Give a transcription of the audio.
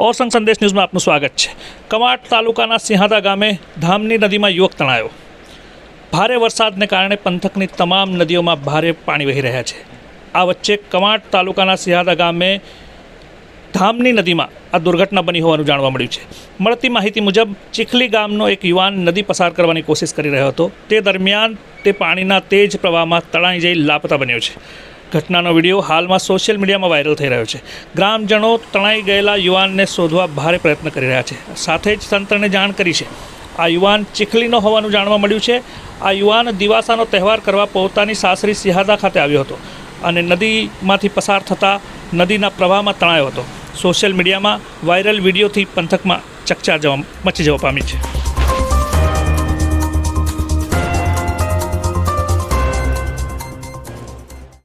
ઓસંગ સંદેશ ન્યૂઝમાં આપનું સ્વાગત છે. કમાટ તાલુકાના સિંહાદા ગામે ધામની નદીમાં યુવક તણાયો. ભારે વરસાદને કારણે પંથકની તમામ નદીઓમાં ભારે પાણી વહી રહ્યા છે. આ વચ્ચે કમાટ તાલુકાના સિંહાદા ગામે ધામની નદીમાં આ દુર્ઘટના બની હોવાનું જાણવા મળ્યું છે. મળતી માહિતી મુજબ, ચીખલી ગામનો એક યુવાન નદી પસાર કરવાની કોશિશ કરી રહ્યો હતો. તે દરમિયાન તે પાણીના તેજ પ્રવાહમાં તણાઈ જઈ લાપતા બન્યો છે. ઘટનાનો વીડિયો હાલમાં સોશિયલ મીડિયામાં વાયરલ થઈ રહ્યો છે. ગ્રામજનો તણાઈ ગયેલા યુવાનને શોધવા ભારે પ્રયત્ન કરી રહ્યા છે. સાથે જ તંત્રને જાણ કરી છે. આ યુવાન ચીખલીનો હોવાનું જાણવા મળ્યું છે. આ યુવાન દિવાસાનો તહેવાર કરવા પોતાની સાસરી સિહાદા ખાતે આવ્યો હતો અને નદીમાંથી પસાર થતાં નદીના પ્રવાહમાં તણાયો હતો. સોશિયલ મીડિયામાં વાયરલ વિડીયોથી પંથકમાં ચકચાર જવા મચી જવા પામી છે.